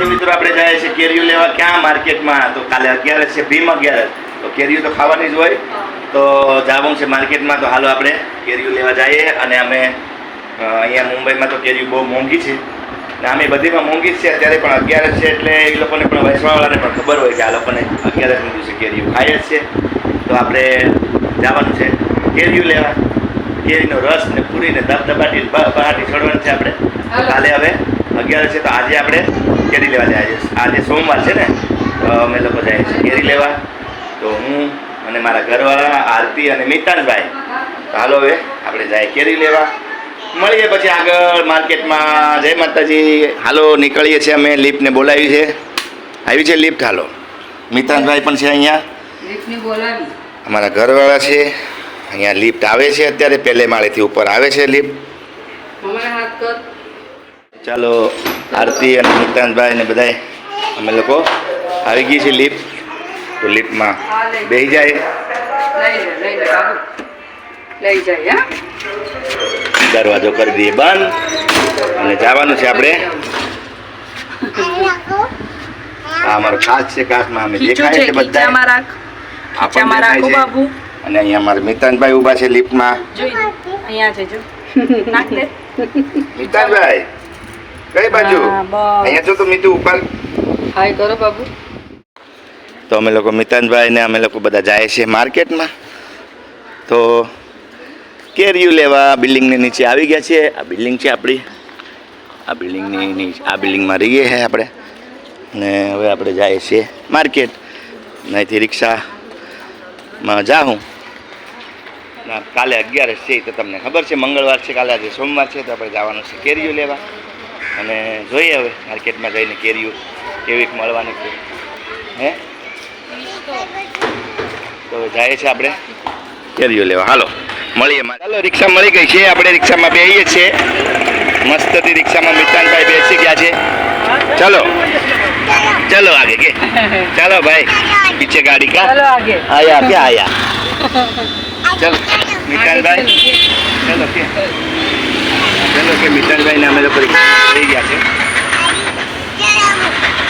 માતાજી મિત્રો આપણે જાય છે કેરીઓ લેવા ક્યાં માર્કેટમાં? તો કાલે અગિયારસ છે ભીમ અગિયારસ તો કેરીઓ તો ખાવાની જ હોય. તો જવાનું છે માર્કેટમાં તો હાલો આપણે કેરીઓ લેવા જઈએ અને અમે અહીંયા મુંબઈમાં તો કેરીઓ બહુ મોંઘી છે. ને અમે બધીમાં મોંઘી જ છે અત્યારે પણ અગિયારસ છે એટલે એ લોકોને પણ વૈષ્ણવવાળાને પણ ખબર હોય કે આ લોકોને અગિયારસના દિવસે કેરીઓ. ખાય જ છે. તો આપણે જવાનું છે કેરીઓ લેવા. કેરીનો રસ ને પૂરીને ધબધબાટી બહાટી ચડવાનું છે આપણે. તો કાલે હવે અગિયારસ છે તો આજે આપણે કેરી લેવા જાય છે. આજે સોમવાર છે ને તો અમે લોકો જાય છે કેરી લેવા. તો હું અને મારા ઘરવાળા આરતી અને મિતાનભાઈ તો હાલો હવે આપણે જાય કેરી લેવા. મળીએ પછી આગળ માર્કેટમાં. જય માતાજી. હાલો નીકળીએ છીએ અમે. લિફ્ટને બોલાવી છે. આવી છે લિફ્ટ હાલો. મિતાનભાઈ પણ છે અહીંયા. અમારા ઘરવાળા છે. અહીંયા લિફ્ટ આવે છે અત્યારે. પહેલે માળેથી ઉપર આવે છે લિફ્ટ હાથ કર. ચાલો આરતી અને નિતાંતભાઈ ને બધાય. અમે લોકો આવી ગઈ છે લિફ્ટ તો લિફ્ટમાં બેસી જાય. લઈ દરવાજો કરી દઈએ બંધ. અને જવાનું છે આપણે. આ અમારો કાચ છે કાચમાં અમે દેખાય છે છે બધા ખીચામાં અને અહીંયા અમારા મિતાનભાઈ ઊભા છે લિફ્ટમાં અહીંયા છે જો. નાખ દે. મિતાનભાઈ. કઈ બાજુ? અહીંયા જો તો મીતુ ઉપર હાય કરો બાબુ. તો અમે લોકો મિતાનભાઈ ને અમે લોકો બધા જાય છે માર્કેટમાં. તો કેરીયું લેવા બિલ્ડિંગની નીચે આવી ગયા છીએ. આ બિલ્ડિંગ છે આપણી. આ બિલ્ડિંગની નીચે આ બિલ્ડિંગમાં રહીએ છીએ આપણે. ને હવે આપણે જઈએ છીએ માર્કેટ. અહીંથી રિક્ષામાં જાઉં ના કાલે અગિયારસ છે એ તો તમને ખબર છે. મંગળવાર છે કાલે આજે સોમવાર છે તો આપણે જવાનું છે કેરીયું લેવા. અને જોઈએ હવે માર્કેટમાં જઈને કેરીઓ કેવીક મળવાની છે. હે? તો જાય છે આપણે. કેરીઓ લેવા. હાલો મળીએ ચાલો રિક્ષા મળી ગઈ છે. આપણે રિક્ષામાં બેસીએ છીએ. મસ્તથી રિક્ષામાં મિતાનભાઈ બેસી ગયા છે. ચલો. ચલો આગે કે. ચાલો ભાઈ પીછે ગાડી કા? ચલો આગે. આયા કે આયા? ચલો મિતાનભાઈ. ચલો કે. ચલો કે મિતાનભાઈ ને અમે લોકો થઈ ગયા છે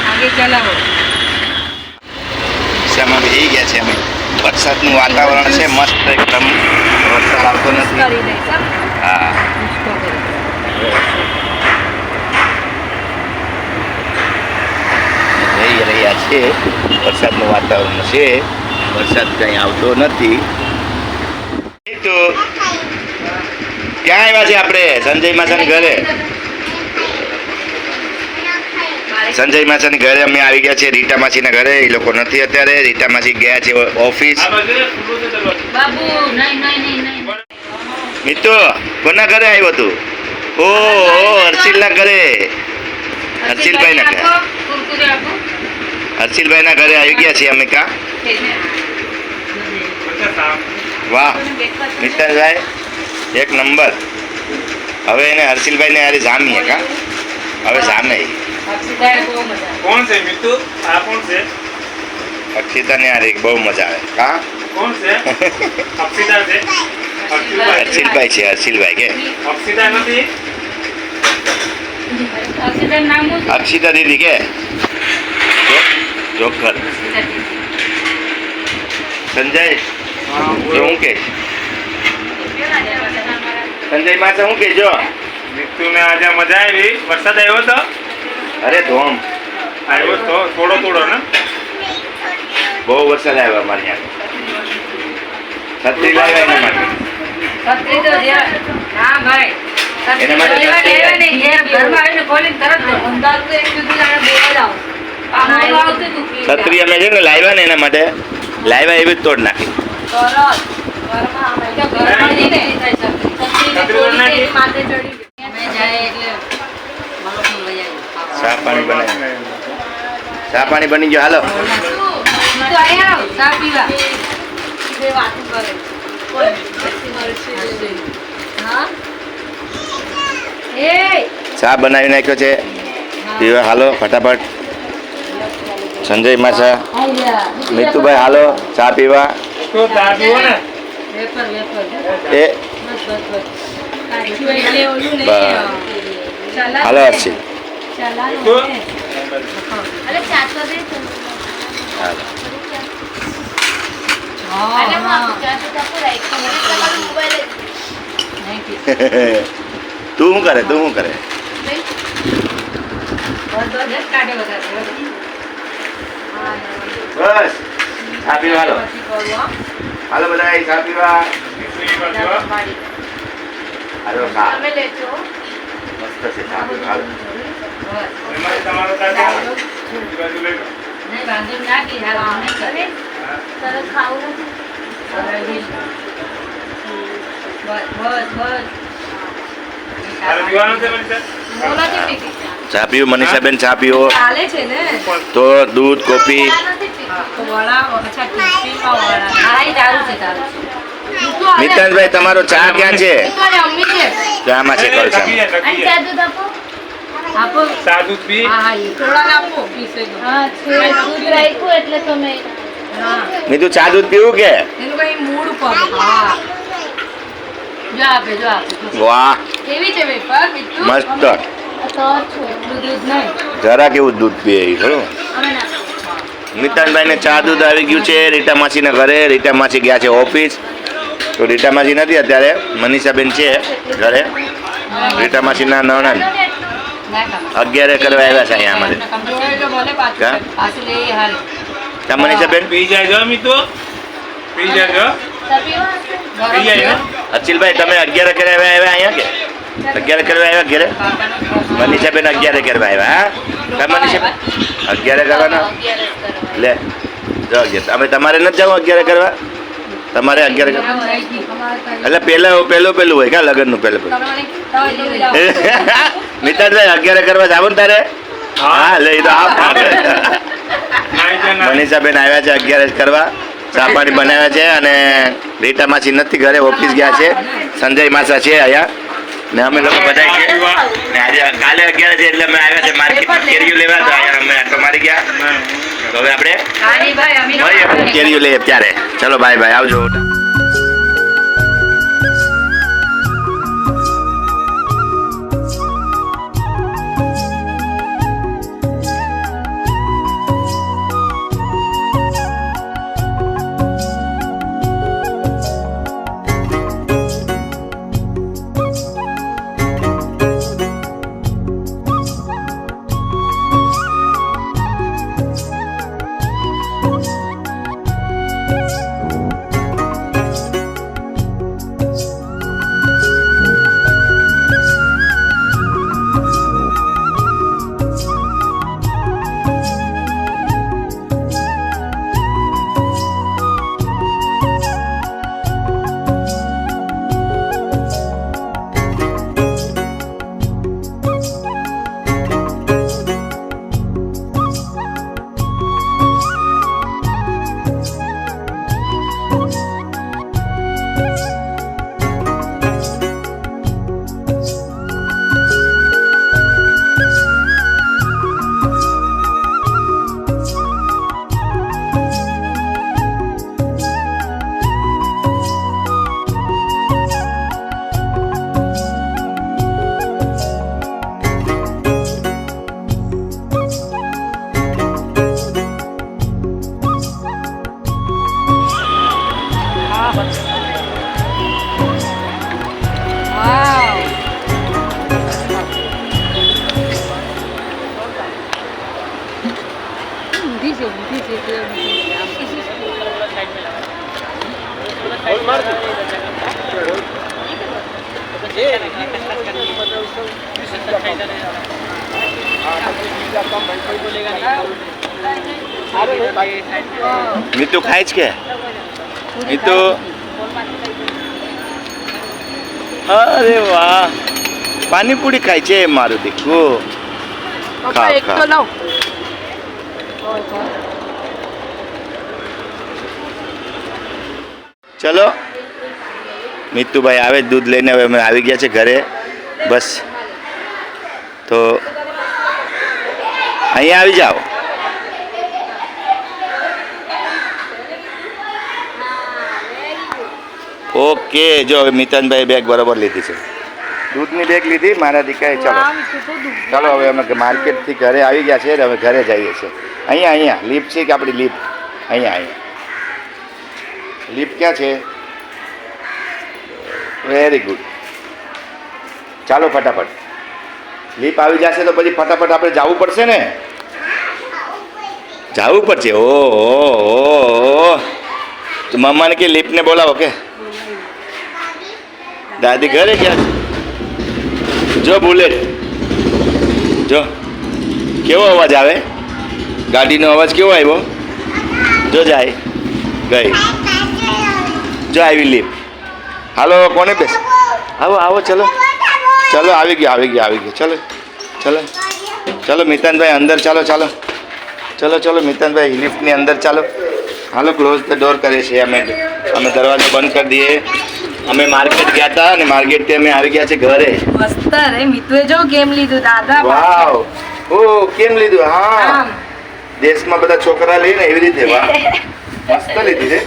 આગે ચલાવો રિક્ષામાં બેસી ગયા છે અમે વરસાદનું વાતાવરણ છે મસ્ત એકદમ વરસાદ આવતો નથી હા? હા જઈ રહ્યા છે વરસાદનું વાતાવરણ છે વરસાદ કંઈ આવતો નથી તો ક્યાં આવ્યા છે આપણે? સંજય માસાની ઘરે. સંજય માસાની ઘરે અમે આવી ગયા છે રીટા માસીના ઘરે. એ લોકો નથી અત્યારે. રીટા માસી ગયા છે ઓફિસ. મિત્રો કોના ઘરે આવ્યો તું? ઓ હર્ષિલના ઘરે. હર્ષિલભાઈના ઘરે. હર્ષિલભાઈના ઘરે આવી ગયા છીએ અમે કા? વાહ. મિત્તલભાઈ એક નંબર. હવે એને હર્ષિલભાઈને યારે જામીએ કા? હવે જામે. અક્ષિતાએ બહુ મજા આવી. કોણ છે મિતુ? આ કોણ છે? અક્ષિતાને યારે બહુ મજા આવે. કા? કોણ છે? અક્ષિતા છે? અક્ષિતા હર્ષિલભાઈ છે હર્ષિલભાઈ કે? અક્ષિતા નથી? અક્ષિતાનું નામ શું છે? અક્ષિતા દીદી કે? જો- જોખર. અક્ષિતા દીદી. સંજય હા, જો બોલો. હું કે? સંજય માસે હું કેજો જો મિતુને આજે મજા આવી. વરસાદ આવ્યો તો? અરે ધોમ. આવ્યો તો થોડો થોડો ને? બહુ વરસાદ આવ્યો અમારે ત્યાં. છત્રી લાવ્યા એના માટે. છત્રી તો હા ભાઈ. એના માટે. છત્રી અમે છે ને લાવ્યા ને એના માટે. લાવ્યા એવી જ તોડ નાખી. ચા પાણી બની ગયો. હાલો. ચા બનાવી નાખ્યો છે. પીવા, હાલો, ફટાફટ. સંજય માસા, મિતુભાઈ, હાલો, ચા પીવા. ચા પીવો ને. એ બસ, બસ, બસ. કાચું એટલે ઓલું નહીં, બસ. અ, સલાડ હાલો ને. હર્ષિલ મીઠું? અરે ચા તો દે તું. હાલો. અરે હું આપું ચા તો તાપો રાખી. મને તમારો મોબાઈલ જ તું શું કરે તું શું કરે લઈ. બસ ચા પીવા હાલો હાલો બધા ચા પીવા. હાલો ચા મસ્ત છે ચા પીવા હાલો એમાંથી તમારો બસ તારે પીવાનું છે મનીષા? નથી પીતી ચા. ચા પીવો મનીષાબેન ચા પીવો ચાલે છે ને. તો દૂધ કોફી. મિતાનભાઈ તમારો ચા ક્યાં છે? ચામાં છે અને જાય. ચા દૂધ આપો. આપો. ચા દૂધ પી. હા હા એ. થોડા આપો પીસે તો. હા છે. દૂધ રાખ્યું એટલે તમે હા. મીઠું ચા દૂધ પીવું કે? એનું કઈ મૂડ ઉપર હા. જો આપે જો આપે. વાહ. મસ્ત. દૂધ જરા કેવું દૂધ પીએ ખરું મિતાનભાઈને ચા દૂધ આવી ગયું છે રીટા માસીના ઘરે રીટા માસી ગયા છે ઓફિસ. તો રીટા માસી નથી અત્યારે મનીષાબેન છે ઘરે. રીટા માસીના નણંદ. અગિયારે કરવા આવ્યા છે અહીંયા અમારે. જોઈ લો ભલે પાછું કા? પાછું લઈ હાલ તા મનીષાબેન પી જાય મિત્રો પી જાય? અચિલભાઈ તમે અગિયારે કરવા આવ્યા આવ્યા અહીંયા કે? અગિયારે કરવા આવ્યા ઘેરે? મનીષાબેન અગિયારે કરવા આવ્યા હા? મનીષાબેન? અગિયારે કરવાના. લે જો અગિયાર. અમે તમારે નથી જવું અગિયારે કરવા? તમારે અગિયારે કરવા? એટલે પહેલા પહેલું પહેલું હોય ક્યાં લગ્નનું પહેલું પહેલું? મિતાનભાઈ અગિયારે કરવા જાવ ને તારે? હા. લઈ તો આ મનીષાબેન આવ્યા છે અગિયાર જ કરવા. ચા બનાવ્યા છે અને રીટા માસી નથી ઘરે ઓફિસ ગયા છે. સંજય માસા છે અહીંયા. ને અમે લોકો બધા છે ને આજે કાલે અગિયાર છે એટલે અમે આવ્યા છે માર્કેટ કેરીઓ લેવા તો અહીંયા અમે આટલો મારી ગયા. તો હવે આપણે કેરીઓ લઈએ ત્યારે. ચલો ભાઈ ભાઈ આવજો. મીતુ ખાય છે કે? મીતુ. અરે વાહ. પાણીપુરી ખાય છે મારું દીકરું. લાવ. ચલો. મિતુભાઈ આવે દૂધ લઈને હવે અમે આવી ગયા છે ઘરે. બસ. તો અહીંયા આવી જાઓ. ઓકે જો હવે મિતનભાઈ બેગ બરોબર લીધી છે. દૂધની બેગ લીધી મારા દીકરાએ ચલો. ચાલો હવે અમે માર્કેટથી ઘરે આવી ગયા છે હવે ઘરે જઈએ છીએ. અહીંયા અહીંયા લિફ્ટ છે કે આપણી લિફ્ટ અહીંયા અહીંયા. લિફ્ટ ક્યાં છે? વેરી ગુડ ચાલો ફટાફટ. લીપ આવી જશે તો પછી ફટાફટ આપણે જવું પડશે ને? જવું પડશે? ઓ તો મમ્માને કે લીપને બોલાવો કે? દાદી ઘરે ગયા જો બુલેટ જો. કેવો અવાજ આવે? ગાડીનો અવાજ કેવો આવ્યો? જો જાય. ગઈ. જો આવી લીપ હાલો કોને બેસ આવો આવો ચલો. ચલો આવી ગયો આવી ગયો આવી ગયો. ચલો ચલો ચલો મિતાનભાઈ અંદર ચાલો ચાલો. ચલો ચલો મિતાનભાઈ લિફ્ટની અંદર ચાલો. હાલો ક્લોઝ ધ ડોર કરીએ છે અમે. અમે દરવાજો બંધ કરી દઈએ. અમે માર્કેટ ગયા હતા અને માર્કેટથી અમે આવી ગયા છે ઘરે. મસ્ત રે મિતુએ જો ગેમ લીધું દાદા વાવ ઓ કેમ લીધું? હા. દેશમાં બધા છોકરા લઈને એવી રીતે વાહ. મસ્ત લીધી છે.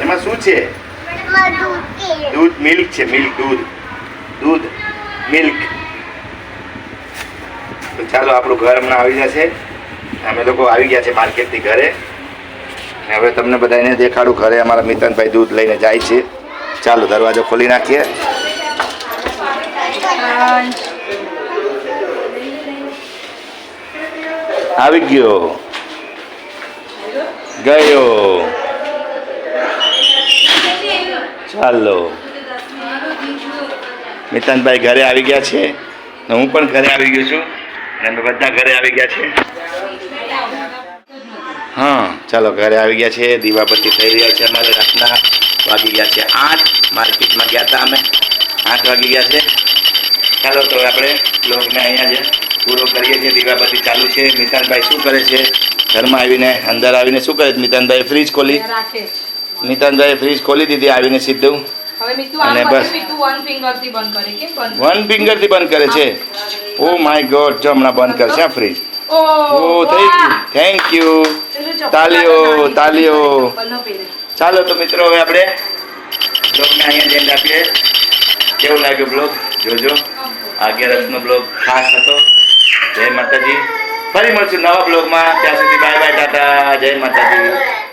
એમાં શું છે? દૂધ મિલ્ક છે, મિલ્ક, દૂધ. દૂધ, મિલ્ક. તો ચાલો, આપણું ઘર હમણાં આવી જશે. અમે લોકો આવી ગયા છે માર્કેટથી ઘરે. હવે તમને બધાને દેખાડું, ઘરે અમારા મિતનભાઈ દૂધ લઈને જાય છે. ચાલો, દરવાજો ખોલી નાખીએ. આવી ગયો. ગયો. ચાલો મિતાનભાઈ ઘરે આવી ગયા છે. હું પણ ઘરે આવી ગયો છું. અને અમે બધા ઘરે આવી ગયા છે. હા, ચાલો, ઘરે આવી ગયા છે. દીવાબત્તી થઈ રહ્યા છે અમારે. રાતના વાગી ગયા છે આઠ. માર્કેટમાં ગયા હતા અમે. આઠ વાગી ગયા છે. ચાલો, તો આપણે બ્લોગને અહીંયા જ પૂરો કરીએ છીએ. દીવાબત્તી ચાલુ છે. મિતાનભાઈ શું કરે છે? ઘરમાં આવીને, અંદર આવીને શું કરે છે? મિતાનભાઈ, ફ્રીજ ખોલી. રાખે છે. મિતાનભાઈ ફ્રીજ ખોલી દીધી આવીને સીધું. અને બસ. વન ફિંગરથી બંધ કરે છે. ઓ માય ગોડ જો હમણાં બંધ કરશે આ ફ્રીજ ઓ થેન્ક થઈ ગયું થેન્ક યુ તાલીઓ, તાલીઓ. ચાલો તો મિત્રો હવે આપણે બ્લોગને અહીંયા જઈને રાખીએ કેવું લાગ્યો બ્લોગ જોજો. આ અગિયારસનો બ્લોગ ખાસ હતો. જય માતાજી. ફરી મળશું નવા બ્લોગમાં ત્યાં સુધી બાય બાય ટાટા. જય માતાજી.